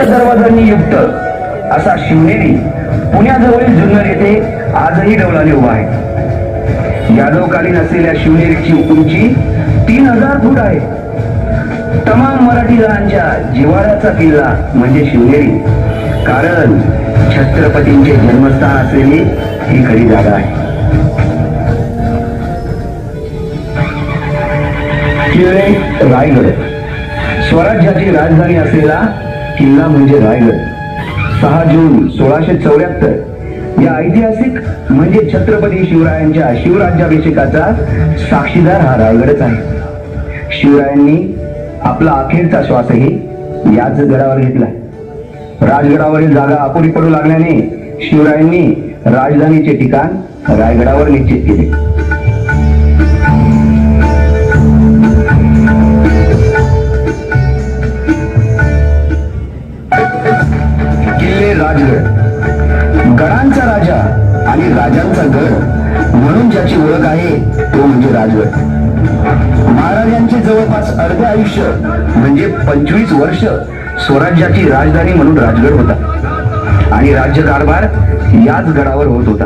आठ दरवाजांनी युक्त असा शिवनेरी पुण्याजवळील जुन्नर येथे आजही डौलाने उभा आहे. यादवकालीन असलेल्या शिवनेरीची उंची तीन हजार फूट आहे. तमाम मराठी जणांच्या जिवाळ्याचा किल्ला म्हणजे शिवनेरी. कारण छत्रपतींचे जन्मस्थान असलेली ही खरी जागा आहे. किल्ले रायगड. स्वराज्याची राजधानी असलेला किल्ला म्हणजे रायगड. सहा जून सोळाशे चौऱ्याहत्तर. या ऐतिहासिक म्हणजे छत्रपती शिवरायांच्या शिवराज्याभिषेकाचा साक्षीदार हा रायगडच आहे. शिवरायांनी आपला अखेरचा श्वासही याच गडावर घेतला. राजगडावरील जागा अपुरी पडू लागल्याने शिवरायांनी राजधानीचे ठिकाण रायगडावर निश्चित केले. राजगड गडांचा राजा आणि राजांचा गड म्हणून ज्याची ओळख आहे तो म्हणजे राजगड महाराजांचे जवळपास अर्धे आयुष्य म्हणजे पंचवीस वर्ष स्वराज्याची राजधानी म्हणून राजगड होता. आणि राज्यकारभार याच गडावर होत होता.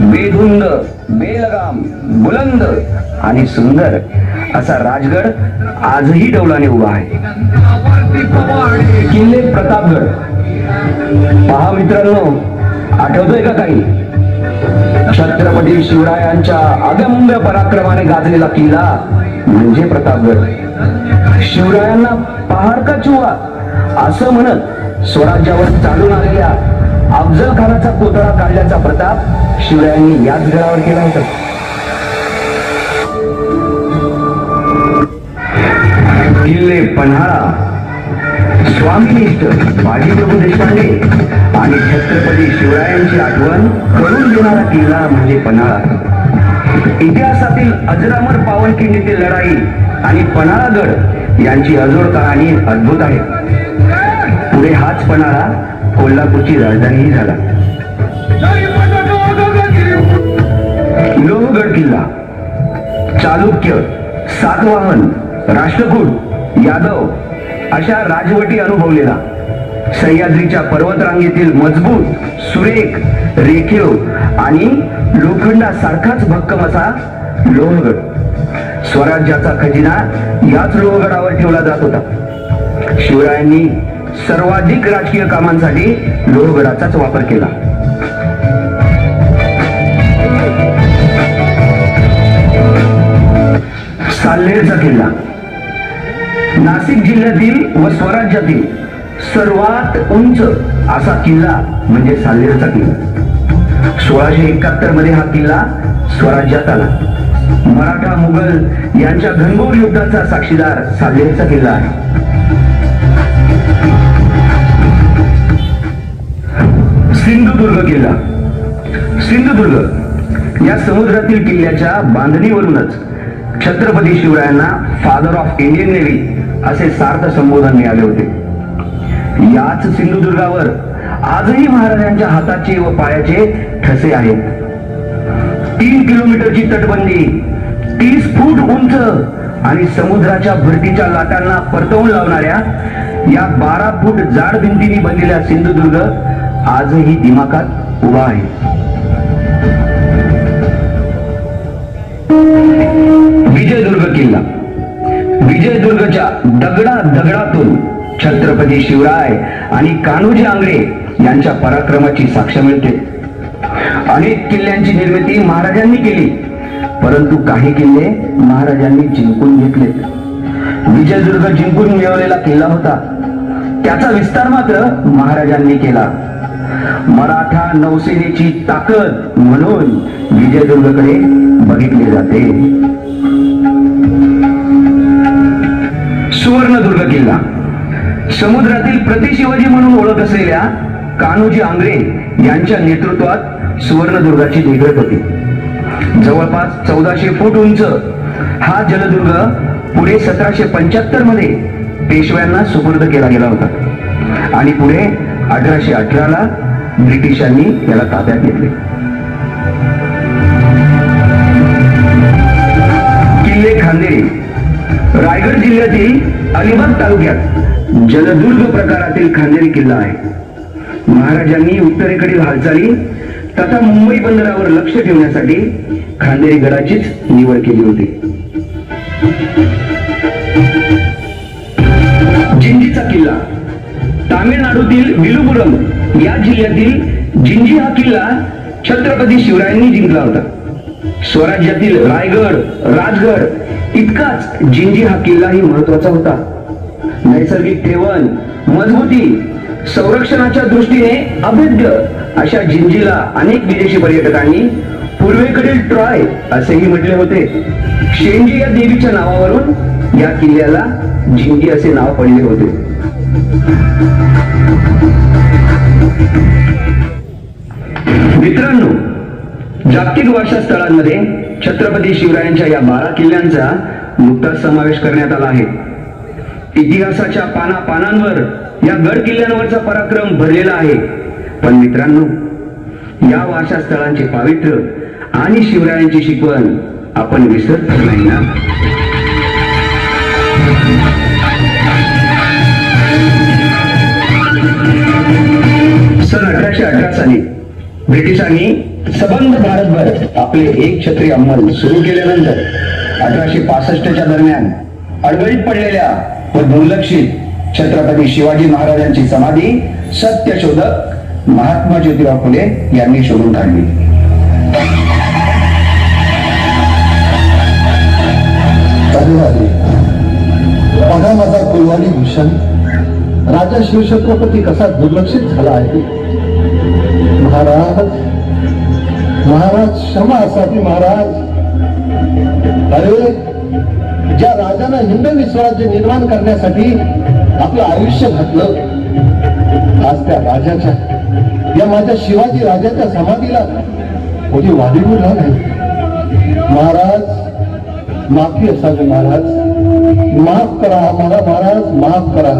बेधुंद बेलगाम बुलंद आणि सुंदर असा राजगड आजही डौलाने उभा आहे. किल्ले प्रतापगड. पहा मित्रांनो आठवतोय का काही? छत्रपती शिवरायांच्या अगम्य पराक्रमाने गाजलेला किल्ला म्हणजे प्रतापगड. शिवरायांना पहाड का चुवा? असं म्हणत स्वराज्यावर चालून आलेल्या अफजल खानाचा पुतळा काढल्याचा प्रताप शिवरायांनी याच गडावर केला होता. किल्ले पन्हाळा स्वामीनिष्ठ बाजीप्रभू देशपांडे आणि छत्रपती शिवरायांची आठवण करून देणारा किल्ला म्हणजे पन्हाळा. इतिहासातील अजरामर पावनखिंडीतील लढाई आणि पन्हाळागड यांची अजोड कहाणी अद्भुत आहे. पुढे हाच पन्हाळा कोल्हापूरची राजधानीही झाला. लोहगड किल्ला चालुक्य सातवाहन राष्ट्रकूट यादव अशा राजवटी अनुभवलेला. सह्याद्रीच्या पर्वतरांगेतील मजबूत सुरेख रेखीव आणि लोखंडासारखाच भक्कम असा लोहगड. स्वराज्याचा खजिना याच लोहगडावर ठेवला जात होता. शिवरायांनी सर्वाधिक राजकीय कामांसाठी लोहगडाचाच वापर केला. साल्हेरचा किल्ला. नाशिक जिल्ह्यातील व स्वराज्यातील सर्वात उंच असा किल्ला म्हणजे साल्हेरचा किल्ला. सोळाशे एकाहत्तरमध्ये हा किल्ला स्वराज्यात आला. मराठा मुघल यांच्या घनघोर युद्धाचा साक्षीदार साल्हेरचा किल्ला आहे. सिंधुदुर्ग किल्ला. सिंधुदुर्ग या समुद्रातील किल्ल्याच्या बांधणीवरूनच छत्रपती शिवरायांना फादर ऑफ इंडियन नेव्ही असे सार्थ संबोधन मिळाले होते. याच सिंधुदुर्गावर आजही महाराजांच्या हाताचे व पायाचे ठसे आहेत. तीन किलोमीटरची तटबंदी तीस फूट उंच आणि समुद्राच्या भरतीच्या लाटांना परतवून लावणाऱ्या या बारा फूट जाड भिंतीने बनलेला सिंधुदुर्ग आजही दिमाखात उभा आहे. विजयदुर्ग किल्ला. विजयदुर्गच्या दगडा दगडातून छत्रपती शिवराय आणि कान्होजी आंग्रे यांच्या पराक्रमाची साक्ष मिळते. अनेक किल्ल्यांची निर्मिती महाराजांनी केली परंतु काही किल्ले महाराजांनी जिंकून घेतले. विजयदुर्ग जिंकून मिळवलेला किल्ला होता. त्याचा विस्तार मात्र महाराजांनी केला. मराठा नौसेनेची ताकद म्हणून विजयदुर्गकडे बघितले जाते. सुवर्णदुर्ग किल्ला. समुद्रातील प्रतिशिवाजी म्हणून ओळख असलेल्या कान्होजी आंग्रे यांच्या नेतृत्वात सुवर्णदुर्गाची देखरेख होती जवळपास चौदाशे फूट उंच हा जलदुर्ग पुढे सतराशे पंच्याहत्तरमध्ये पेशव्यांना सुपूर्द केला गेला होता. आणि पुढे अठराशे अठराला ब्रिटिशांनी याला ताब्यात घेतले. रायगड जिल्ह्यातील अलिबाग तालुक्यात जलदुर्ग प्रकारातील खांदेरी किल्ला आहे. महाराजांनी उत्तरेकडील हालचाली तथा मुंबई बंदरावर लक्ष ठेवण्यासाठी खांदेरी गडाचीच निवड केली होती. जिंजीचा किल्ला. तामिळनाडूतील विलुपुरम या जिल्ह्यातील जिंजी हा किल्ला छत्रपती शिवरायांनी जिंकला होता. स्वराज्यातील रायगड राजगड इतकाच जिंजी हा किल्लाही महत्त्वाचा होता. नैसर्गिक ठेवण मजबूती संरक्षणाच्या दृष्टीने अभेद्य अशा जिंजीला अनेक विदेशी पर्यटकांनी पूर्वेकडील ट्रॉय असेही म्हटले होते. शेंजी या देवीच्या नावावरून या किल्ल्याला जिंजी असे नाव पडले होते. मित्रांनो जागतिक वारसा स्थळांमध्ये छत्रपती शिवरायांच्या या बारा किल्ल्यांचा नुकताच समावेश करण्यात आला आहे. इतिहासाच्या पाना पानांवर या गड किल्ल्यांवरचा पराक्रम भरलेला आहे. पण मित्रांनो या वारसा स्थळांचे पावित्र्य आणि शिवरायांची शिकवण आपण विसरत नाही ना? सन अठराशे अठरा साली ब्रिटिशांनी सबंध भारतभर आपले एक छत्री अंमल सुरू केल्यानंतर अठराशे पासष्टच्या दरम्यान अडगळीत पडलेल्या व दुर्लक्षित छत्रपती शिवाजी महाराजांची समाधी सत्यशोधक महात्मा ज्योतिराव फुले यांनी शोधून काढली. बघा माझा कुलवाणी भूषण. राजा शिवछत्रपती कसा दुर्लक्षित झाला आहे? महाराज महाराज क्षमा असावी महाराज. अरे ज्या राजानं हिंदवी स्वराज्य निर्माण करण्यासाठी आपलं आयुष्य घातलं आज त्या राजाच्या या माझ्या शिवाजी राजाच्या समाधीला कोणी वाढीवर नाही. महाराज माफी असावी महाराज. माफ करा आम्हाला महाराज माफ करा.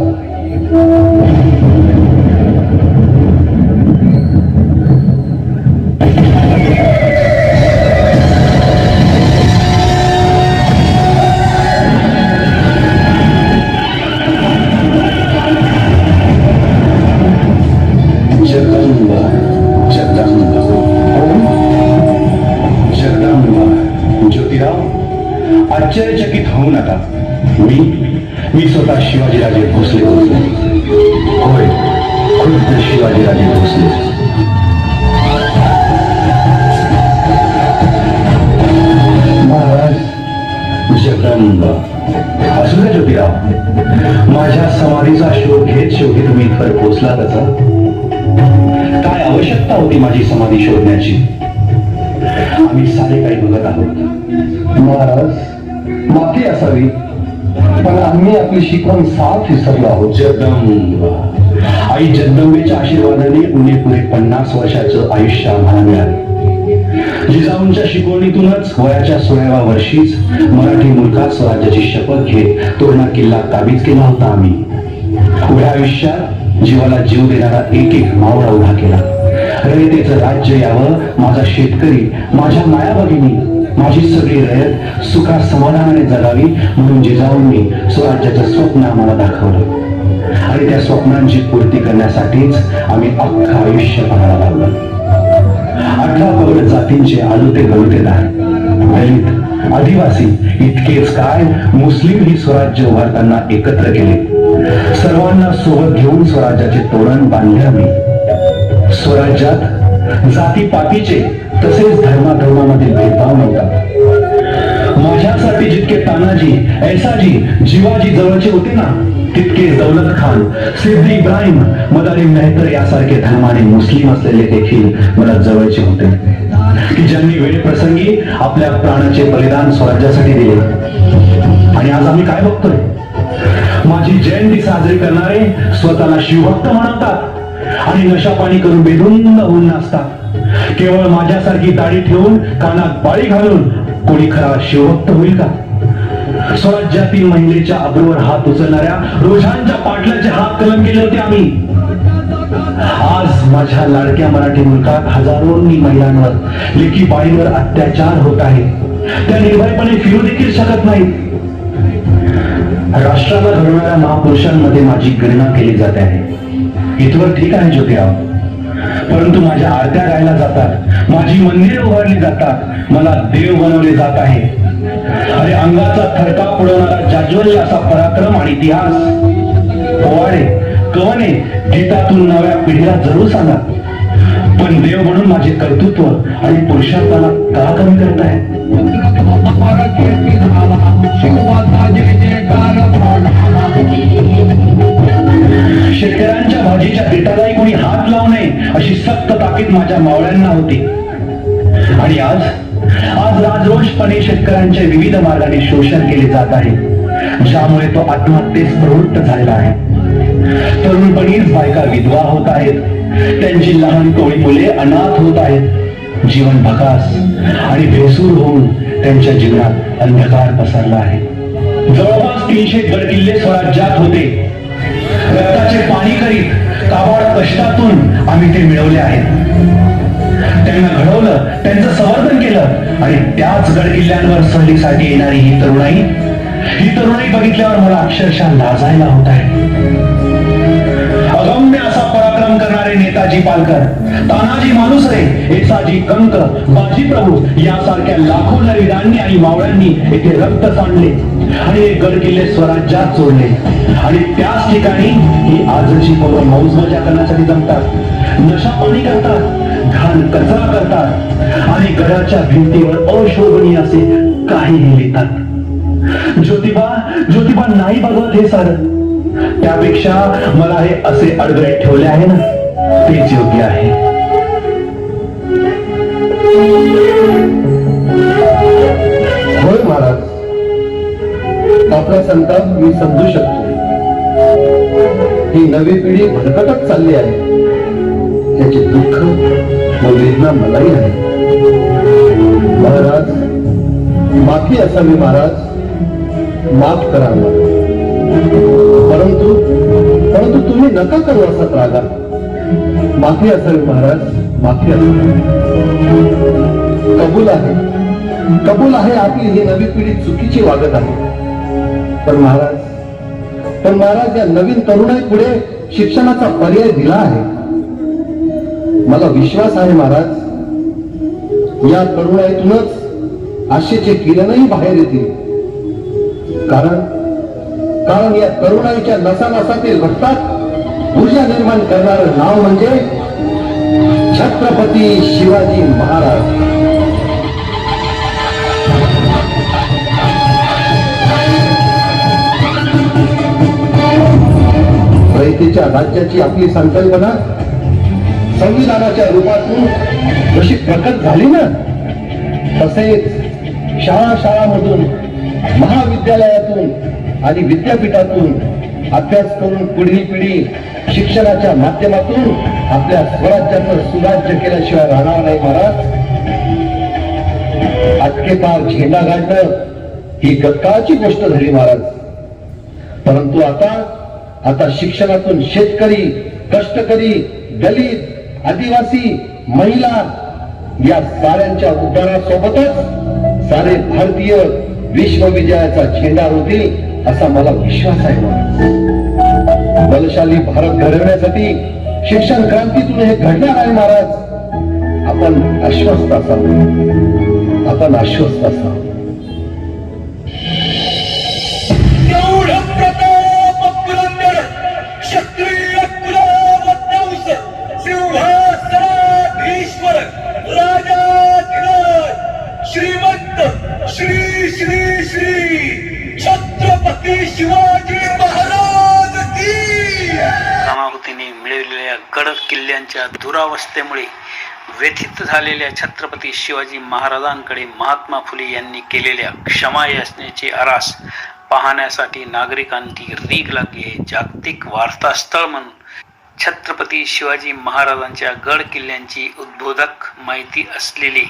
भोसले बोलतो होय खुद्द शिवाजीराजे भोसले महाराज जगदंबा असू द्या ज्योतिराव माझ्या समाधीचा शोध घेत शेवटी तुम्ही इथवर पोचला कसा काय आवश्यकता होती माझी समाधी शोधण्याची आम्ही सारे काही बघत आहोत महाराज माफी असावी. पण आम्ही आपली शिकवण साफ विसरलो आहोत. जगदंबा. आई जगदंबेच्या आशीर्वादाने उणे पुढे पन्नास वर्षाचं आयुष्य आम्हाला मिळाले. जिजाऊंच्या शिकवणीतूनच वयाच्या सोळाव्या वर्षीच मराठी मुलगा स्वराज्याची शपथ घेत तोरणा किल्ला काबीज केला होता आम्ही. उभ्या आयुष्यात जीवाला जीव देणारा एक एक मावळा उभा केला. रयतेचं राज्य यावं माझा शेतकरी माझ्या माया भगिनी माझी सगळी रयत सुखा समाधानाने जगावी म्हणून जिजाऊंनी स्वराज्याचं स्वप्न आम्हाला दाखवलं. आणि त्या स्वप्नांची पूर्ती करण्यासाठीच आम्ही अख्खं आयुष्य पाहायला लावलं अठरा पगड जातींचे आलुते गलुतेदार दलित आदिवासी इतकेच काय मुस्लिम ही स्वराज्य उभारताना एकत्र केले. सर्वांना सोबत घेऊन स्वराज्याचे तोरण बांधले आम्ही. स्वराज्यात जाती पातीचे तसेच धर्माधर्मामध्ये भेदभाव तानाजी ऐसाजी जीवाजी जवळचे होते ना तितके दौलत खान सिद्धी इब्राहिम मदारी मेहतर यासारखे धर्माने मुस्लिम असलेले देखील मला जवळचे होते. की ज्यांनी वेळप्रसंगी आपल्या प्राणाचे बलिदान स्वराज्यासाठी दिले. आणि आज आम्ही काय बघतोय? माझी जयंती साजरी करणारे स्वतःला शिवभक्त म्हणतात आणि नशापाणी करून बेधुंद होऊन नाचतात. केवळ माझ्यासारखी दाढी ठेवून कानात बाळी घालून कोणी खरा शिवभक्त होईल का? स्वराज्यातील महिलेच्या अब्रूवर हात उचलणाऱ्या रोषांच्या पाटलाचे हात कलम केले होते आम्ही. आज माझ्या लाडक्या मराठी मुलकात हजारोंनी महिलांवर लेखी बाईंवर अत्याचार होत आहे. त्या निर्भयपणे फिरू देखील शकत नाही राष्ट्राला घडवणाऱ्या महापुरुषांमध्ये माझी गणना केली जाते आहे. इथवर ठीक आहे ज्योतिराव. परंतु माझ्या आरत्या गायला जातात. माझी मंदिरे उभारली जातात. मला देव बनवले जात आहे. अरे अंगाचा थरकाप उडवणारा जाज्वल्य असा पराक्रम आणि इतिहास. पोवाडे कवने गीतातून नव्या पिढीला जरूर सांगा. पण देव म्हणून माझे कर्तृत्व आणि पुरुषार्थाला का कमी करताय शेतकऱ्यांच्या भाजीच्या पिठालाही कोणी हात लावू नये अशी सक्त ताकीद माझ्या मावळ्यांना होती. आणि आज आज राजरोषपणे शेतकऱ्यांचे विविध मार्गाने शोषण केले जात आहे ज्यामुळे तो आत्महत्येस प्रवृत्त झालेला आहे. तरुणपणीच बायका विधवा होत आहेत त्यांची लहान टोळी मुले अनाथ होत आहेत. जीवन भकास आणि भेसूर होऊन त्यांच्या जीवनात अंधकार पसरला आहे. जवळपास तीनशे गडकिल्ले स्वराज्यात होते. कष्टातून आम्ही ते मिळवले आहेत. त्यांना घडवलं त्यांचं संवर्धन केलं आणि त्याच गडकिल्ल्यांवर सहलीसाठी येणारी ही तरुणाई ही तरुणाई बघितल्यावर मला अक्षरशः लाजायला होत आहे. नेताजी पालकर. तानाजी मालुसरे येसाजी कंक बाजीप्रभू यासारख्या लाखो नरवीरांनी आणि मावळ्यांनी येथे रक्त सांडले आणि हे गड किल्ले स्वराज्यात जोडले आणि त्याच ठिकाणी ही आजची पोरं मौज मजा करण्यासाठी जमतात. नशा पाणी करतात घाण कचरा करतात आणि गडाच्या भिंतीवर अशोभनीय असे काहीही लिहितात. ज्योतिबा ज्योतिबा नाही बघत हे सर. त्यापेक्षा मला हे असे अडगळे ठेवले आहे ना? तेच योग्य आहे. होय महाराज. आपला संताप मी समजू शकतो. ही नवी पिढी भरकटत चालली आहे. त्याचे दुःख व वेदना मलाही आहे. महाराज माफी असावी महाराज. माफ करा परंतु परंतु तुम्ही नका करू असा त्रागा माफी असावी महाराज माफी असावी कबूल आहे. कबूल आहे आपली ही नवी पिढी चुकीची वागत आहे. पण महाराज पण महाराज या नवीन तरुणाई पुढे शिक्षणाचा पर्याय दिला आहे. मला विश्वास आहे महाराज या तरुणाईतूनच आशेचे किरणही बाहेर येतील. कारण कारण या तरुणाईच्या नसानसातील रक्तात ऊर्जा निर्माण करणारं नाव म्हणजे छत्रपती शिवाजी महाराज. रयतेच्या राज्याची आपली संकल्पना संविधानाच्या रूपातून जशी प्रकट झाली ना तसेच शाळा शाळामधून महाविद्यालयातून आणि विद्यापीठातून अभ्यास करून पुढील पिढी शिक्षणाच्या माध्यमातून आपल्या स्वराज्याचं सुराज्य केल्याशिवाय राहणार नाही महाराज अटके पार झेंडा गाडणं ही गतकाळाची गोष्ट झाली महाराज परंतु आता आता शिक्षणातून शेतकरी कष्टकरी दलित आदिवासी महिला या साऱ्यांच्या उद्धारासोबतच सारे भारतीय विश्वविजयाचा झेंडा होतील असा मला विश्वास आहे महाराज. बलशाली भारत घडवण्यासाठी शिक्षण क्रांतीतून हे घडणार आहे महाराज. आपण आश्वस्त असावं. आपण आश्वस्त असावं. कडक गड किल्ल्यांच्या दुरावस्थेमुळे व्यथित झालेल्या छत्रपती शिवाजी महाराजांकडे महात्मा फुले यांनी केलेल्या क्षमा याचनेची आरास पाहण्यासाठी नागरिकांची रीग लागली आहे जागतिक वार्तास्थळ म्हणून. छत्रपती शिवाजी महाराजांच्या गड किल्ल्यांची उद्बोधक माहिती असलेले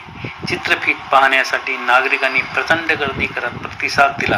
चित्रफित पाहण्यासाठी नागरिकांनी प्रचंड गर्दी करत प्रतिसाद दिला.